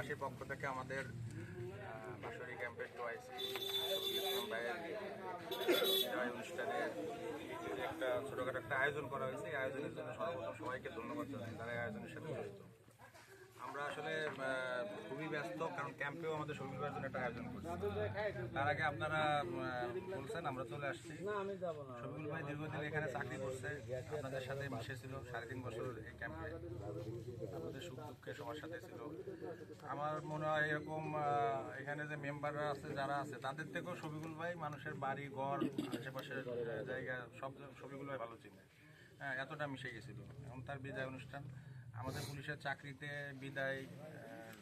গ্রামবাসীর পক্ষ থেকে আমাদের বাসরি ক্যাম্পের টোয়াইসি অনুষ্ঠানের একটা ছোটোখাটো একটা আয়োজন করা হয়েছে। এই আয়োজনের জন্য সর্বপ্রথম সবাইকে ধন্যবাদ জানাই। তারা আয়োজনের সাথে জড়িত। আমরা আসলে খুবই ব্যস্ত, কারণ ক্যাম্পেও আমাদের শরীর জন্য একটা আয়োজন করছি। তার আগে আপনারা বলছেন, আমরা চলে আসছি। শফিকুল ভাই দীর্ঘদিন এখানে চাকরি করছে, আপনাদের সাথে মিশেছিল সাড়ে তিন বছর এই ক্যাম্পে। আমাদের সুখ দুঃখে সবার সাথে ছিল। আমার মনে হয় এরকম এখানে যে মেম্বাররা আছে, যারা আছে, তাদের থেকেও শফিকুল ভাই মানুষের বাড়ি, ঘর, আশেপাশের জায়গা, সব শফিকুল ভাই ভালো চিনে। হ্যাঁ এতটা মিশে গেছিল। এখন তার বিদায় অনুষ্ঠান। আমাদের পুলিশের চাকরিতে বিদায়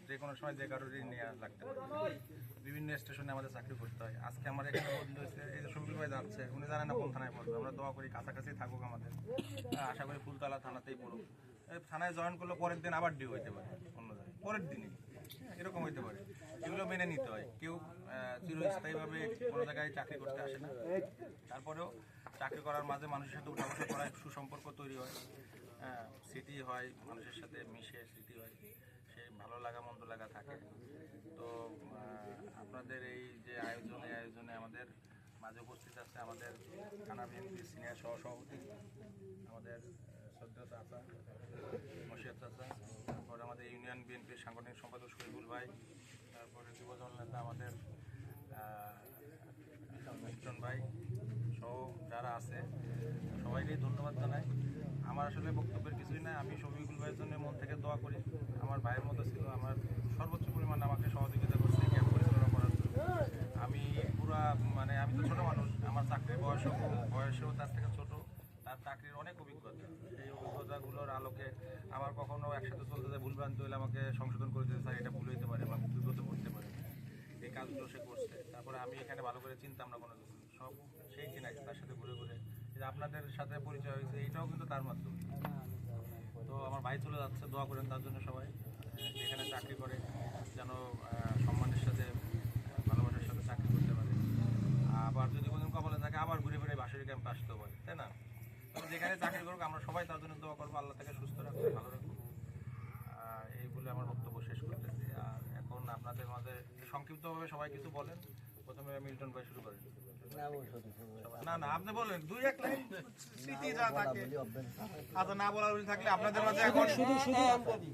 যে কোনো সময় যে কারোর কারোরই নেওয়া লাগতে পারে। বিভিন্ন স্টেশনে আমাদের চাকরি করতে হয়। আজকে আমার এখানে বদলি হয়েছে এই যে শফিকুল ভাই যাচ্ছে উনি জানেন না কোন থানায় পড়বে। আমরা দোয়া করি কাছাকাছি থাকুক আমাদের। আশা করি ফুলতলা থানাতেই পড়ুক। থানায় জয়েন করলে পরের দিন আবার ডিউ হইতে পারে অন্য জায়গায়। পরের দিনই। এরকম হইতে পারে। এগুলো মেনে নিতে হয়। কেউ চিরস্থায়ীভাবে কোনো জায়গায় চাকরি করতে আসে না। তারপরেও চাকরি করার মাঝে মানুষের সাথে উঠা বসা সুসম্পর্ক তৈরি হ্যাঁ, স্মৃতি হয়, মানুষের সাথে মিশে স্মৃতি হয়। সে ভালো লাগা, মন্দ লাগা থাকে। তো আপনাদের এই যে আয়োজন, এই আয়োজনে আমাদের মাঝে উপস্থিত আছে আমাদের থানা বিএনপির সিনিয়র সহ সভাপতি আমাদের শ্রদ্ধা চাচা মশিয়ার চাচা, তারপরে আমাদের ইউনিয়ন বিএনপির সাংগঠনিক সম্পাদক শহীদুল ভাই, তারপরে যুবদল নেতা আমাদের মিষ্টন ভাই সহ যারা আছে সবাইকেই ধন্যবাদ জানাই। আমার আসলে বক্তব্যের কিছুই নাই। আমি শফিকুল ভাইয়ের জন্য মন থেকে দোয়া করি। আমার ভাইয়ের মতো ছিল, আমার সর্বোচ্চ পরিমাণ আমাকে সহযোগিতা করছে ক্যাম্প পরিচালনা করার জন্য। আমি পুরা মানে আমি তো ছোটো মানুষ, আমার চাকরির বয়সও, বয়সেও তার থেকে ছোট। তার চাকরির অনেক অভিজ্ঞতা। সেই অভিজ্ঞতাগুলোর আলোকে আমার কখনো একসাথে চলতে যায়, ভুলভ্রান্তি হলে আমাকে সংশোধন করে দিতে স্যার, এটা ভুল হইতে পারে বা বিপদে পড়তে পারে। এই কাজগুলো সে করছে। তারপরে আমি এখানে ভালো করে চিনতাম না কোনো সব সেই চিনাইছে তার সাথে ঘুরে ঘুরে যে আপনাদের সাথে পরিচয় হয়েছে, এইটাও কিন্তু তার মাধ্যমে। তো আমার ভাই চলে যাচ্ছে, দোয়া করেন তার জন্য সবাই এখানে চাকরি করে, যেন সম্মানের সাথে, ভালোবাসার সাথে চাকরি করতে পারে। আবার যদি কোনোদিন কপালে থাকে, আবার ঘুরে ফিরে বাসের ক্যাম্পে আসতে পারে, তাই না? তবে যেখানে চাকরি করুক, আমরা সবাই তার জন্য দোয়া করব, আল্লাহ তাকে সুস্থ রাখুক, ভালো রাখুক। আর এই বলে আমার বক্তব্য শেষ করতেছি। আর এখন আপনাদের মাঝে সংক্ষিপ্তভাবে সবাই কিছু বলেন। প্রথমে মিল্টন ভাই শুরু করেন না না আপনি বলেন দুই এক লাইন স্মৃতি যা থাকে। আচ্ছা না বলার উচিত থাকলে আপনাদের মাঝে এখন শুধু শুধু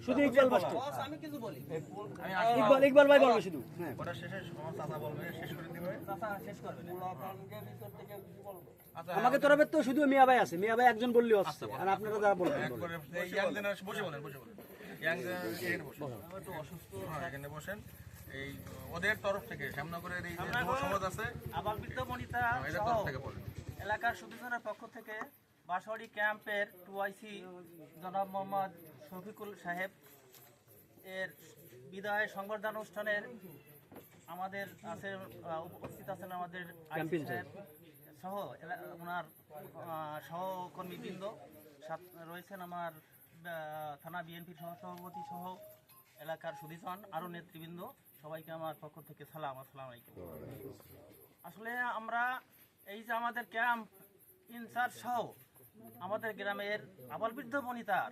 শুধু ইকবাল বাস্ট আমি আসি ইকবাল ইকবাল ভাই বলবে শুধু। ওটা শেষে আমার চাচা বলবে শেষ করে দিবে। আচ্ছা আমাকে তরফের তো শুধু মিয়া ভাই আছে। মিয়া ভাই একজন বললেও হচ্ছে আর আপনারা যারা বলবেন বসে বলেন বসে বলেন। বসেন। অসুস্থ হ্যাঁ এখানে বসেন। এই ওদের তরফ থেকে শ্যামনগরের এই যে সমাজ আছে আবার থেকে বলেন। এলাকার সুবিধার পক্ষ থেকে বাঁশবাড়ি ক্যাম্পের টুআইসি জনাব মোহাম্মদ শফিকুল সাহেব এর বিদায় সংবর্ধনা অনুষ্ঠানের আমাদের আছে উপস্থিত আছেন আমাদের সহ এলা- ওনার সহকর্মীবৃন্দ রয়েছেন আমার থানা বিএনপির সহ সভাপতি সহ এলাকার সুদীজন আরও নেতৃবৃন্দ। সবাইকে আমার পক্ষ থেকে সালাম আসসালাম আলাইকুম। আসলে আমরা এই যে আমাদের ক্যাম্প ইনচার্জ সহ আমাদের গ্রামের আবাল বৃদ্ধ বনিতার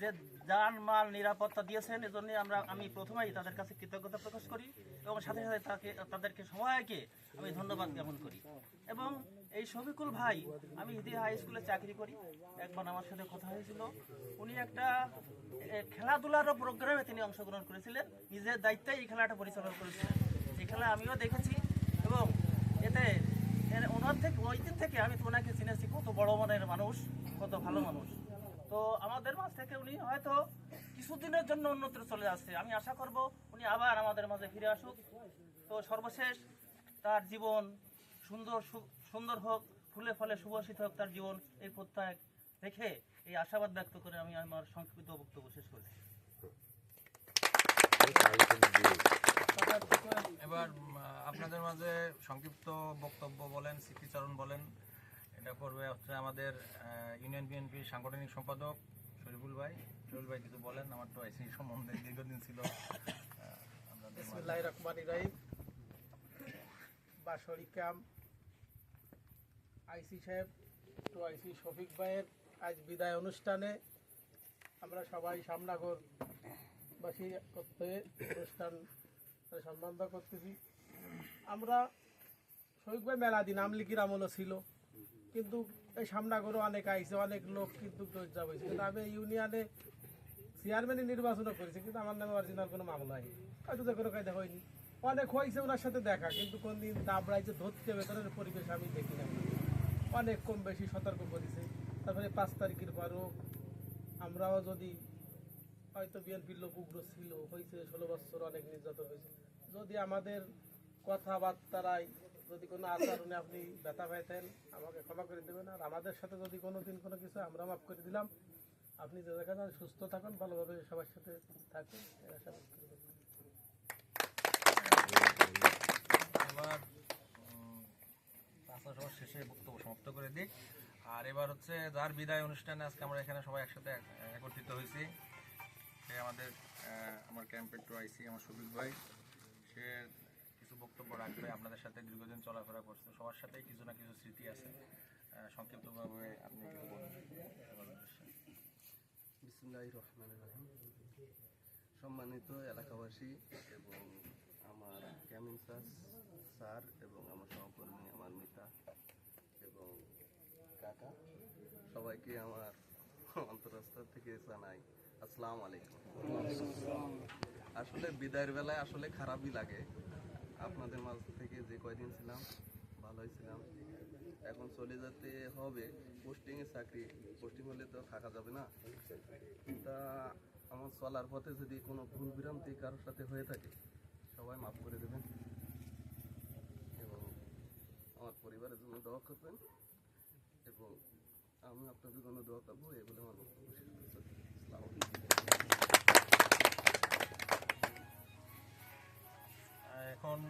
যে যান মাল নিরাপত্তা দিয়েছেন, এজন্য আমরা, আমি প্রথমেই তাদের কাছে কৃতজ্ঞতা প্রকাশ করি এবং সাথে সাথে তাকে, তাদেরকে সবাইকে আমি ধন্যবাদ জ্ঞাপন করি। এবং এই শফিকুল ভাই, আমি হিদি হাই স্কুলে চাকরি করি। একবার আমার সাথে কথা হয়েছিল। উনি একটা খেলাধুলারও প্রোগ্রামে তিনি অংশগ্রহণ করেছিলেন। নিজের দায়িত্বে এই খেলাটা পরিচালনা করেছিলেন। এই খেলা আমিও দেখেছি এবং এতে ওনার থেকে ওই দিন থেকে আমি তো ওনাকে চিনেছি। কত বড় মনের মানুষ, কত ভালো মানুষ। তো আমাদের মাঝ থেকে উনি হয়তো কিছুদিনের জন্য অন্যত্র চলে যাচ্ছে আমি আশা করব উনি আবার আমাদের মাঝে ফিরে আসুক। তো সর্বশেষ তার জীবন সুন্দর সুন্দর হোক, ফুলে ফলে সুবাসিত হোক তার জীবন এই প্রত্যয় রেখে এই আশাবাদ ব্যক্ত করে আমি আমার সংক্ষিপ্ত বক্তব্য শেষ করছি এবার আপনাদের মাঝে সংক্ষিপ্ত বক্তব্য বলেন, স্মৃতিচারণ বলেন। এটা করবে হচ্ছে আমাদের ইউনিয়ন বিএনপির সাংগঠনিক সম্পাদক শরীফুল ভাই। শরীফুল ভাই কিছু বলেন, আমার তো আইসি সম্বন্ধে দীর্ঘদিন ছিল। রহমান রাহিম। বাসরি ক্যাম্প। আইসি সাহেব তো আইসি শফিক ভাইয়ের আজ বিদায় অনুষ্ঠানে আমরা সবাই সামনাগর বাসী করতে, অনুষ্ঠান সম্বন্ধ করতেছি। আমরা শহীদ ভাই মেলা দিন আমলিকির আমলও ছিল। কিন্তু এই সামনা সামনাগরও অনেক আইছে, অনেক লোক কিন্তু হয়েছে কিন্তু আমি ইউনিয়নে চেয়ারম্যানই নির্বাচনও করেছি, কিন্তু আমার নামে অরিজিনাল কোনো মামলা হয়নি হয়তো কোনো কায়দা হয়নি। অনেক হয়েছে ওনার সাথে দেখা, কিন্তু কোনদিন দাবড়াইছে, ধরতে হবে পরিবেশ আমি দেখি না। অনেক কম বেশি সতর্ক করেছে তারপরে পাঁচ তারিখের পরও আমরাও যদি হয়তো বিএনপির লোক উগ্র ছিল, হয়েছে, ষোলো বছর অনেক নির্যাতন হয়েছে। যদি আমাদের কথাবার্তারায় যদি কোনো আচরণে আপনি ব্যথা পাইতেন, আমাকে ক্ষমা করে দেবেন। আর আমাদের সাথে যদি কোনো দিন কোনো কিছু আমরা মাফ করে দিলাম। আপনি যে দেখা যান সুস্থ থাকুন, ভালোভাবে সবার সাথে থাকুন। আশা এবার সভা শেষে বক্তব্য সমাপ্ত করে দিই। আর এবার হচ্ছে যার বিদায় অনুষ্ঠানে আজকে আমরা এখানে সবাই একসাথে একত্রিত হয়েছি, সে আমাদের আমার ক্যাম্পের টু আইসি, আমার সুবিক ভাই। সে বক্তব্য রাখবে আপনাদের সাথে দীর্ঘদিন চলাফেরা করছে। সবার সাথেই কিছু না কিছু স্মৃতি আছে। সংক্ষিপ্তভাবে আপনি কিছু সম্মানিত এলাকাবাসী এবং আমার ক্যামিন স্যার এবং আমার সহকর্মী, আমার মিতা এবং কাকা, সবাইকে আমার অন্তরস্থল থেকে জানাই আসসালামু আলাইকুম। আসলে বিদায়ের বেলায় আসলে খারাপই লাগে। আপনাদের মাঝ থেকে যে কয়দিন ছিলাম, ভালোই ছিলাম। এখন চলে যেতে হবে। পোস্টিংয়ে চাকরি পোস্টিং হলে তো থাকা যাবে না। তা আমার চলার পথে যদি কোনো ভুল বিরান্তি কারোর সাথে হয়ে থাকে, সবাই মাফ করে দেবেন। এবং আমার পরিবারের জন্য দোয়া করবেন। এবং আমি আপনাদের জন্য দোয়া করব, এগুলো আমার বক্তব্য শেষ এখন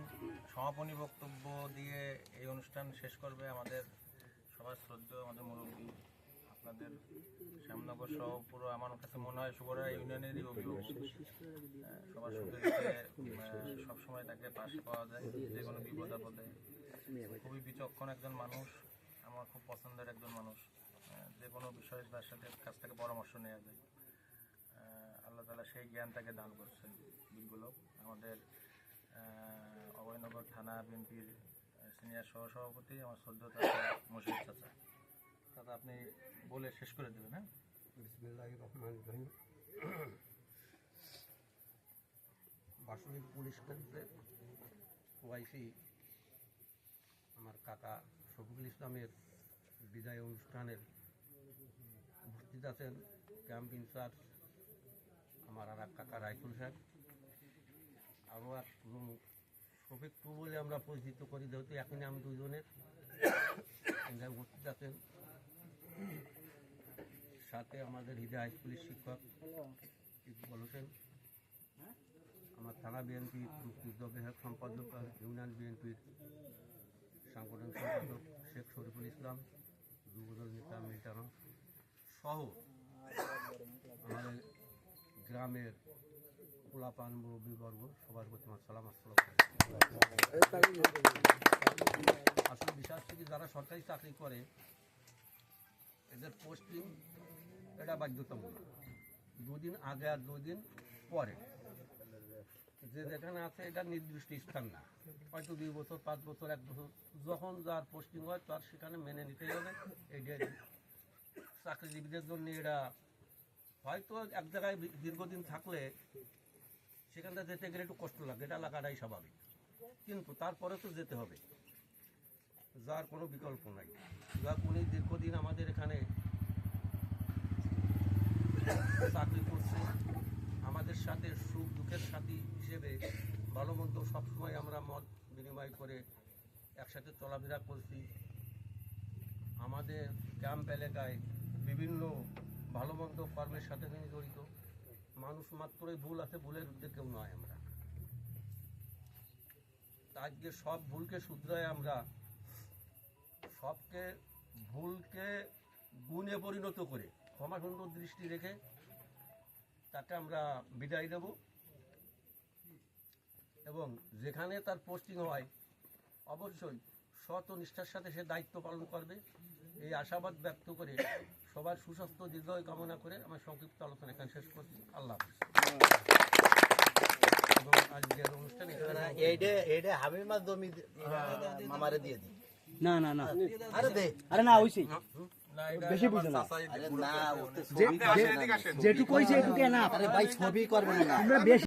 সমাপনী বক্তব্য দিয়ে এই অনুষ্ঠান শেষ করবে আমাদের সবার শ্রদ্ধেয় আমাদের মুরব্বী। আপনাদের শ্যামনগর সহ পুরো আমার কাছে মনে হয় সুবরা ইউনিয়নেরই অভিভাবক। সবার আহ, সবসময় তাকে পাশ পাওয়া যায় যে কোনো বিপদ আপদে। খুবই বিচক্ষণ একজন মানুষ আমার খুব পছন্দের একজন মানুষ। যে কোনো বিষয়ে তার সাথে কাছ থেকে পরামর্শ নেওয়া যায়। আল্লাহ তালা সেই জ্ঞান তাকে দান করছেন বিলগুলো আমাদের অভয়নগর থানা বিএনপির সিনিয়র সহসভাপতি আমার শ্রদ্ধা মসজিদ চাচা। দাদা আপনি বলে শেষ করে দেবেন হ্যাঁ? বাসন্তী পুলিশ ক্যাম্পের ওয়াইসি আমার কাকা শফিকুল ইসলামের বিদায় অনুষ্ঠানের উপস্থিত আছেন। ক্যাম্প ইনচার্জ আমার আর কাকা রাইফুল সাহেব। উম, শফিক টু বলে আমরা পরিচিত করি যেহেতু এখনই আমি দুজনের এখানে উপস্থিত আছেন। সাথে আমাদের হৃদয় স্কুলের শিক্ষক ইকবাল আমার থানা বিএনপির বিভাগ সম্পাদক ইউনিয়ন বিএনপির সাংগঠনিক সম্পাদক শেখ শরীফুল ইসলাম যুবদল নেতা মিল্টানো সহ আমাদের গ্রামের পোলাপান মুরব্বীবর্গ সবার প্রতি আমার সালাম, আসসালাম আসলে বিশ্বাস থেকে যারা সরকারি চাকরি করে, এদের পোস্টিং এটা বাধ্যতামূলক। দুদিন আগে আর দুদিন পরে। যে যেখানে আছে, এটা নির্দিষ্ট স্থান না। হয়তো দুই বছর, পাঁচ বছর, এক বছর, যখন যার পোস্টিং হয়, তার সেখানে মেনে নিতেই হবে। এটা চাকরিজীবীদের জন্য এটা হয়তো এক জায়গায় দীর্ঘদিন থাকলে সেখানটা যেতে গেলে একটু কষ্ট লাগে এটা লাগাটাই স্বাভাবিক। কিন্তু তারপরে তো যেতে হবে। যার কোনো বিকল্প নাই। যার উনি দীর্ঘদিন আমাদের এখানে চাকরি করছে। আমাদের সাথে সুখ দুঃখের সাথী হিসেবে ভালো মন্দ সবসময় আমরা মত বিনিময় করে একসাথে চলাফেরা করছি। আমাদের ক্যাম্প এলাকায় বিভিন্ন ভালো মন্দ কর্মের সাথে তিনি জড়িত। মানুষ মাত্রই ভুল আছে, ভুলের ঊর্ধ্বে কেউ নয় আমরা। আজকে সব ভুলকে শুধরায় আমরা। সবকে ভুলকে গুণে পরিণত করে ক্ষমা সুন্দর দৃষ্টি রেখে তাকে আমরা বিদায় দেব। এবং যেখানে তার পোস্টিং হয়, অবশ্যই ও নিষ্ঠার সাথে সে দায়িত্ব পালন করবে। এই আশাবাদ ব্যক্ত করে সবার সুস্বাস্থ্য দীর্ঘায়ু কামনা করে আমার সংক্ষিপ্ত আলোচনা এখানে শেষ করছি। আল্লাহ না না না আরে দে। আরে না হইছে বেশি বুঝো না। যেটুকু এটুকু না। আরে ভাই ছবি করবে না। বেশি